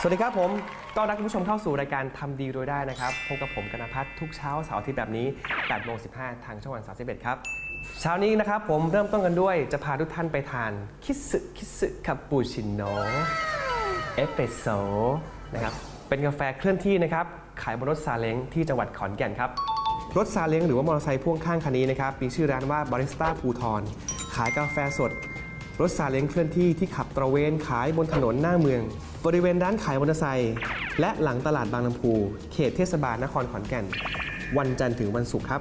สวัสดีครับผมต้อนรับคุณผู้ชมเข้าสู่รายการทำดีโดยได้นะครับพบกับผมกนพัฒน์ทุกเช้าเสาร์อาทิตย์แบบนี้8โมง15 ทางช่องวัน31ครับ เช้านี้นะครับผมเริ่มต้นกันด้วยจะพาทุกท่านไปทานคิสึคิสึคาปูชิโนเอสเปรสโซ่นะครับเป็นกาแฟเคลื่อนที่นะครับขายบนรถซาเล้งที่จังหวัดขอนแก่นครับ รถซาเล้งหรือว่ามอเตอร์ไซค์พ่วงข้างคันนี้นะครับมีชื่อร้านว่าบาริสต้าภูทรขายกาแฟสด รถซาเล้งเคลื่อนที่ที่ขับตระเวนขายบนถนนหน้าเมือง บริเวณร้านขายมอเตอร์ไซค์และหลังตลาดบางลำพู เขตเทศบาลนครขอนแก่น วันจันทร์ถึงวันศุกร์ครับ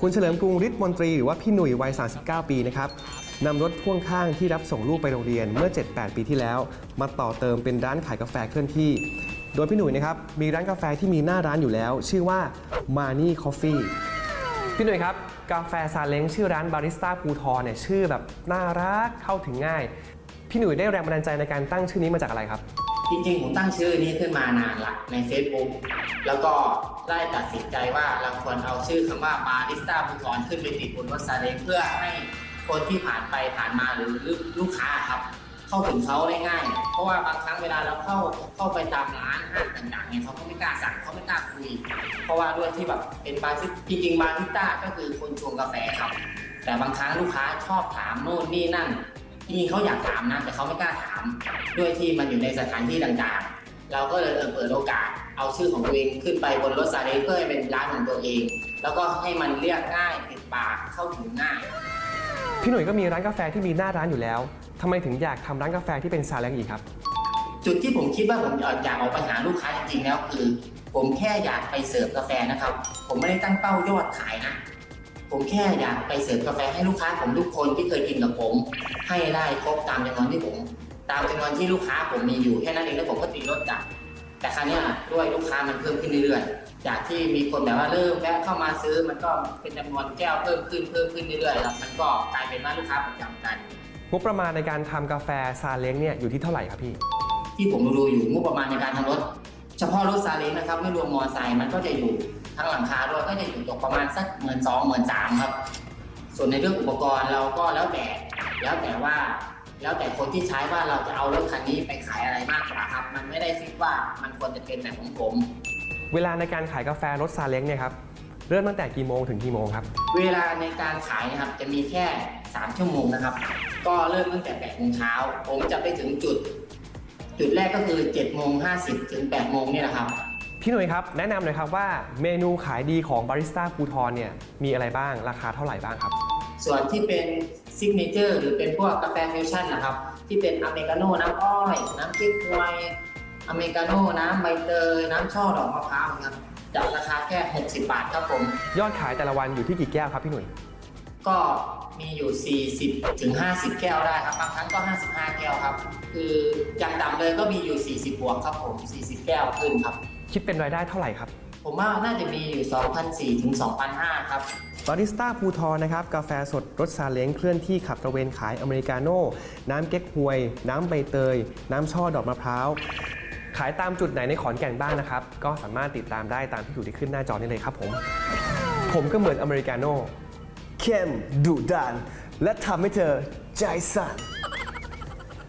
คุณเฉลิมกรุงฤทธิ์มนตรีหรือว่าพี่หนุ่ยวัย 39 ปีนะครับนำรถพ่วงข้างที่รับส่งลูกไปโรงเรียนเมื่อ 7-8 ปีที่แล้ว มาต่อเติมเป็นร้านขายกาแฟเคลื่อนที่ โดยพี่หนุ่ยนะครับมีร้านกาแฟที่มีหน้าร้านอยู่แล้ว ชื่อว่า Money Coffee พี่หนุ่ยครับ กาแฟซาเล้งชื่อร้านบาริสต้าภูทรเนี่ยชื่อแบบน่ารักเข้าถึงง่าย พี่หนุ่ยได้แรงบันดาลใจในการตั้งชื่อนี้มาจากอะไรครับ จริงๆ ผมตั้งชื่อนี้ขึ้นมานานละใน Facebook แล้วก็ได้ตัดสินใจว่าเราควรเอาชื่อคำว่าบาริสต้าภูทรขึ้นไปติดบนรถซาเล้งเพื่อให้คนที่ผ่านไปผ่านมาหรือลูกค้าครับ เข้าถึงเขาได้ง่าย เพราะว่าบางครั้งเวลาเราเข้าเข้าไปตามร้านห้างต่างๆเนี่ยเขาก็ไม่กล้าสั่งเขาไม่กล้าคุย เพราะว่าด้วยที่แบบเป็นบาริสจริงๆบาร์ทิต้าก็คือคนชงกาแฟครับ แต่บางครั้งลูกค้าชอบถามโน่นนี่นั่นจริงๆเขาอยากถามนะแต่เขาไม่กล้าถาม ด้วยที่มันอยู่ในสถานที่ต่างๆ เราก็เลยเออเปิดโอกาสเอาชื่อของตัวเองขึ้นไปบนรถซาเล้งเพื่อให้เป็นร้านของตัวเอง แล้วก็ให้มันเรียกง่ายติดปากเข้าถึงง่าย พี่หนุ่ยก็มีร้านกาแฟที่มีหน้าร้านอยู่แล้ว ทำไมถึงอยากทำร้านกาแฟที่เป็นซาเล้งอีกครับ จุดที่ผมคิดว่าผมอยากออกไปหาลูกค้าจริงๆแล้วคือ ผมแค่อยากไปเสิร์ฟกาแฟนะครับ ผมไม่ได้ตั้งเป้ายอดขายนะ ผมแค่อยากไปเสิร์ฟกาแฟให้ลูกค้าผมทุกคนที่เคยกินกับผม ให้ได้ครบตามจำนวนที่ผม ตามจำนวนที่ลูกค้าผมมีอยู่แค่นั้นเองแล้วผมก็ตีลดจัดแต่ครั้นี้ด้วยลูกค้ามันเพิ่มขึ้นเรื่อยๆ จากที่มีคนแบบว่าเริ่มแวะเข้ามาซื้อมันก็เป็นจำนวนแก้วเพิ่มขึ้นเพิ่มขึ้นเรื่อยๆครับมันก็กลายเป็นว่าลูกค้าประจำกัน งบประมาณในการทำกาแฟซาเล้งเนี่ยอยู่ที่เท่าไหร่ครับพี่ ที่ผมดูอยู่งบประมาณในการทำรถ เฉพาะรถซาเล้งนะครับ ไม่รวมมอเตอร์ไซค์มันก็จะอยู่ทั้งหลังคาด้วยก็จะอยู่ตกประมาณสักหมื่นสองหมื่นสามครับ ส่วนในเรื่องอุปกรณ์เราก็แล้วแต่แล้วแต่ว่า แล้วแต่คนที่ใช้ว่าเราจะเอารถคันนี้ไปขายอะไรมากกว่าครับ มันไม่ได้ฟิกว่ามันควรจะเป็นแบบของผม เวลาในการขายกาแฟรสซาเล้งเนี่ยครับเริ่มตั้งแต่กี่โมงถึงกี่โมงครับ เวลาในการขายนะครับจะมีแค่ 3 ชั่วโมงนะครับ ก็เริ่มตั้งแต่8โมงเช้า ผมจะไปถึงจุด จุดแรกก็คือ7โมง50 ถึง8โมงเนี่ยนะครับ พี่หนุ่ยครับ แนะนำหน่อยครับว่าเมนูขายดีของบาริสต้าภูทรเนี่ยมีอะไรบ้างราคาเท่าไหร่บ้างครับ ส่วนที่เป็นซิกเนเจอร์หรือเป็นพวกกาแฟฟิวชั่นนะครับ ที่เป็นอเมริกาโน่น้ำอ้อย น้ำเก๊กฮวยอเมริกาโน่น้ำใบเตยน้ำช่อดอกมะพร้าวครับจากราคาแค่ 60 บาทครับผม ยอดขายแต่ละวันอยู่ที่กี่แก้วครับพี่หนุ่ยก็ มีอยู่ 40ถึง50 แก้วได้ครับบางครั้งก็ 55 แก้วครับ คืออย่างต่ำเลยก็มีอยู่ 40 บวกครับผม 40 แก้วขึ้นครับ คิดเป็นรายได้เท่าไหร่ครับ ผมว่าน่าจะมีอยู่ 2,400ถึง2,500 ครับบาริสต้าภูทรนะครับกาแฟสดรสซาเล้งเคลื่อนที่ขับตระเวนขายอเมริกาโน่น้ำเก๊กฮวย น้ำใบเตย น้ำช่อดอกมะพร้าวขายตามจุดไหนในขอนแก่นบ้างนะครับ ก็สามารถติดตามได้ตามที่อยู่ที่ขึ้นหน้าจอนี้เลยครับผม ผมก็เหมือนอเมริกาโน่ เข้มดุดัน และทำให้เธอใจสั่น